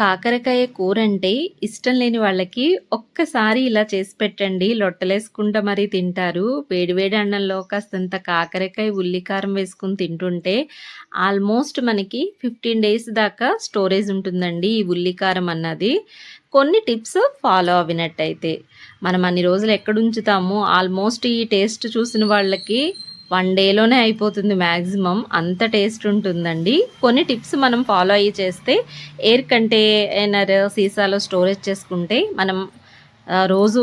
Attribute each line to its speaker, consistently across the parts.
Speaker 1: కాకరకాయ కూర అంటే ఇష్టం లేని వాళ్ళకి ఒక్కసారి ఇలా చేసి పెట్టండి. లొట్టలేసుకుంటా మరీ తింటారు. వేడివేడి అన్నంలో కాస్తంత కాకరకాయ ఉల్లికారం వేసుకుని తింటుంటే ఆల్మోస్ట్ మనకి ఫిఫ్టీన్ డేస్ దాకా స్టోరేజ్ ఉంటుందండి ఈ ఉల్లికారం అన్నది. కొన్ని టిప్స్ ఫాలో అవినట్టయితే మనం అన్ని రోజులు ఎక్కడ ఉంచుతాము ఆల్మోస్ట్ ఈ టేస్ట్ చూసిన వాళ్ళకి వన్ డేలోనే అయిపోతుంది మ్యాక్సిమం అంత టేస్ట్ ఉంటుందండి. కొన్ని టిప్స్ మనం ఫాలో అయ్యి చేస్తే ఎయిర్ కంటైనర్ సీసాలో స్టోరేజ్ చేసుకుంటే మనం రోజు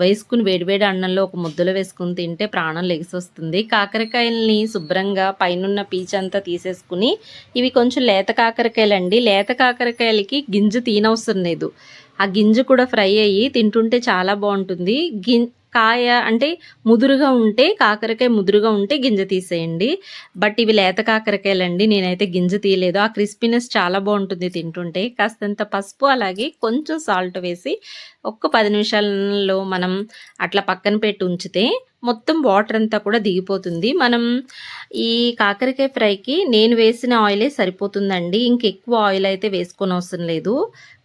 Speaker 1: వేసుకుని వేడివేడి అన్నంలో ఒక ముద్దలో వేసుకుని తింటే ప్రాణం లెగిసి వస్తుంది కాకరకాయల్ని శుభ్రంగా పైనున్న పీచ్ అంతా తీసేసుకుని ఇవి కొంచెం లేత కాకరకాయలండి. లేత కాకరకాయలకి గింజ తీనవసరం లేదు. ఆ గింజ కూడా ఫ్రై అయ్యి తింటుంటే చాలా బాగుంటుంది. గిం కాయ అంటే ముదురుగా ఉంటే కాకరకాయ ముదురుగా ఉంటే గింజ తీసేయండి. బట్ ఇవి లేత కాకరకాయలండి నేనైతే గింజ తీయలేదు. ఆ క్రిస్పీనెస్ చాలా బాగుంటుంది తింటుంటే. కాస్తంత పసుపు అలాగే కొంచెం సాల్ట్ వేసి ఒక్క పది నిమిషాలలో మనం అట్లా పక్కన పెట్టి ఉంచితే మొత్తం వాటర్ అంతా కూడా దిగిపోతుంది. మనం ఈ కాకరకాయ ఫ్రైకి నేను వేసిన ఆయిలే సరిపోతుందండి. ఇంకెక్కువ ఆయిల్ అయితే వేసుకొని అవసరం లేదు.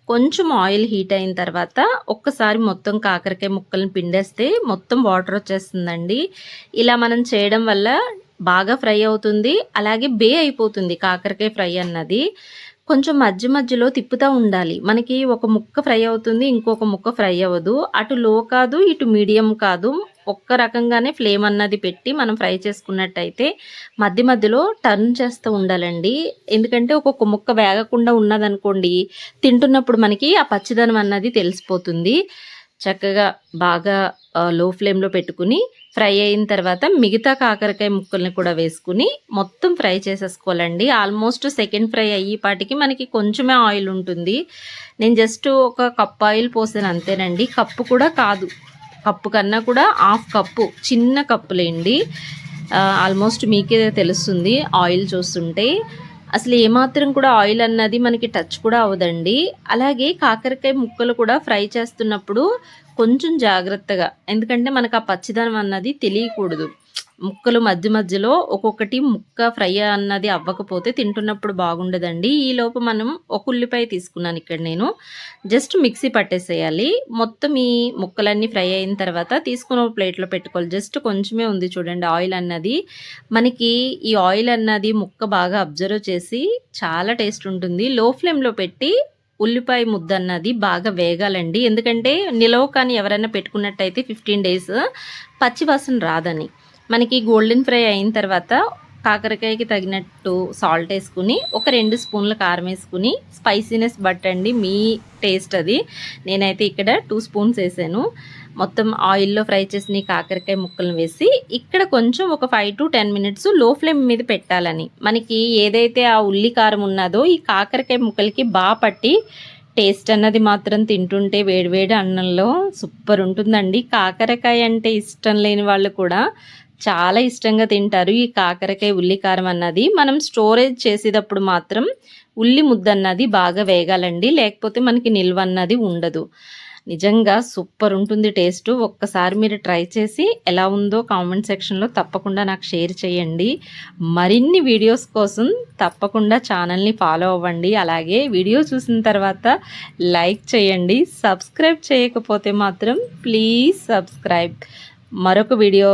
Speaker 1: కొంచెం ఆయిల్ హీట్ అయిన తర్వాత ఒక్కసారి మొత్తం కాకరకాయ ముక్కలను పిండేస్తే మొత్తం వాటర్ వచ్చేస్తుందండి. ఇలా మనం చేయడం వల్ల బాగా ఫ్రై అవుతుంది. అలాగే బే అయిపోతుంది కాకరకాయ ఫ్రై అన్నది. కొంచెం మధ్య మధ్యలో తిప్పుతూ ఉండాలి. మనకి ఒక ముక్క ఫ్రై అవుతుంది ఇంకొక ముక్క ఫ్రై అవ్వదు. అటు లో కాదు ఇటు మీడియం కాదు. ఒక్క రకంగానే ఫ్లేమ్ అన్నది పెట్టి మనం ఫ్రై చేసుకున్నట్టయితే మధ్య మధ్యలో టర్న్ చేస్తూ ఉండాలండి. ఎందుకంటే ఒక్కొక్క ముక్క వేగకుండా ఉన్నదనుకోండి తింటున్నప్పుడు మనకి ఆ పచ్చిదనం అన్నది తెలిసిపోతుంది. చక్కగా బాగా లో ఫ్లేమ్లో పెట్టుకుని ఫ్రై అయిన తర్వాత మిగతా కాకరకాయ ముక్కల్ని కూడా వేసుకుని మొత్తం ఫ్రై చేసేసుకోవాలండి. ఆల్మోస్ట్ సెకండ్ ఫ్రై అయ్యేపాటికి మనకి కొంచెమే ఆయిల్ ఉంటుంది. నేను జస్ట్ ఒక కప్ ఆయిల్ పోసాను అంతేనండి. కప్పు కూడా కాదు. కప్పు కన్నా కూడా హాఫ్ కప్పు చిన్న కప్పులేండి. ఆల్మోస్ట్ మీకే తెలుస్తుంది ఆయిల్ చూస్తుంటే. అసలు ఏమాత్రం కూడా ఆయిల్ అన్నది మనకి టచ్ కూడా అవ్వదండి. అలాగే కాకరకాయ ముక్కలు కూడా ఫ్రై చేస్తున్నప్పుడు కొంచెం జాగ్రత్తగా ఎందుకంటే మనకు ఆ పచ్చిదనం అన్నది తెలియకూడదు. ముక్కలు మధ్య మధ్యలో ఒక్కొక్కటి ముక్క ఫ్రై అన్నది అవ్వకపోతే తింటున్నప్పుడు బాగుండదండి. ఈ మనం ఒక ఉల్లిపాయ తీసుకున్నాను ఇక్కడ నేను. జస్ట్ మిక్సీ పట్టేసేయాలి. మొత్తం ఈ ముక్కలన్నీ ఫ్రై అయిన తర్వాత తీసుకుని ఒక ప్లేట్లో పెట్టుకోవాలి. జస్ట్ కొంచెమే ఉంది చూడండి ఆయిల్ అన్నది. మనకి ఈ ఆయిల్ అన్నది ముక్క బాగా అబ్జర్వ్ చేసి చాలా టేస్ట్ ఉంటుంది. లో ఫ్లేమ్లో పెట్టి ఉల్లిపాయ ముద్ద అన్నది బాగా వేగాలండి. ఎందుకంటే నిలవ కానీ ఎవరైనా పెట్టుకున్నట్టయితే ఫిఫ్టీన్ డేస్ పచ్చివాసన రాదని. మనకి గోల్డెన్ ఫ్రై అయిన తర్వాత కాకరకాయకి తగినట్టు సాల్ట్ వేసుకుని ఒక రెండు స్పూన్ల కారం వేసుకుని స్పైసీనెస్ బట్టండి మీ టేస్ట్ అది. నేనైతే ఇక్కడ టూ స్పూన్స్ వేసాను. మొత్తం ఆయిల్లో ఫ్రై చేసిన కాకరకాయ ముక్కలను వేసి ఇక్కడ కొంచెం ఒక ఫైవ్ టు టెన్ మినిట్స్లో ఫ్లేమ్ మీద పెట్టాలని. మనకి ఏదైతే ఆ ఉల్లి కారం ఉన్నదో ఈ కాకరకాయ ముక్కలకి బాగా పట్టి టేస్ట్ అన్నది మాత్రం తింటుంటే వేడివేడి అన్నంలో సూపర్ ఉంటుందండి. కాకరకాయ అంటే ఇష్టం లేని వాళ్ళు కూడా చాలా ఇష్టంగా తింటారు. ఈ కాకరకాయ ఉల్లి కారం అన్నది మనం స్టోరేజ్ చేసేటప్పుడు మాత్రం ఉల్లి ముద్ద అన్నది బాగా వేగాలండి. లేకపోతే మనకి నిల్వ అన్నది ఉండదు. నిజంగా సూపర్ ఉంటుంది టేస్ట్. ఒక్కసారి మీరు ట్రై చేసి ఎలా ఉందో కామెంట్ సెక్షన్లో తప్పకుండా నాకు షేర్ చేయండి. మరిన్ని వీడియోస్ కోసం తప్పకుండా ఛానల్ని ఫాలో అవ్వండి. అలాగే వీడియో చూసిన తర్వాత లైక్ చేయండి. సబ్స్క్రైబ్ చేయకపోతే మాత్రం ప్లీజ్ సబ్స్క్రైబ్. మరొక వీడియో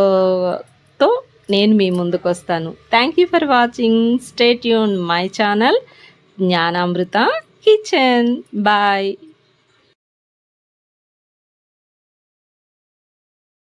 Speaker 1: తో నేను మీ ముందుకు వస్తాను thank you for watching stay Yoon my channel Gnanamrutha kitchen bye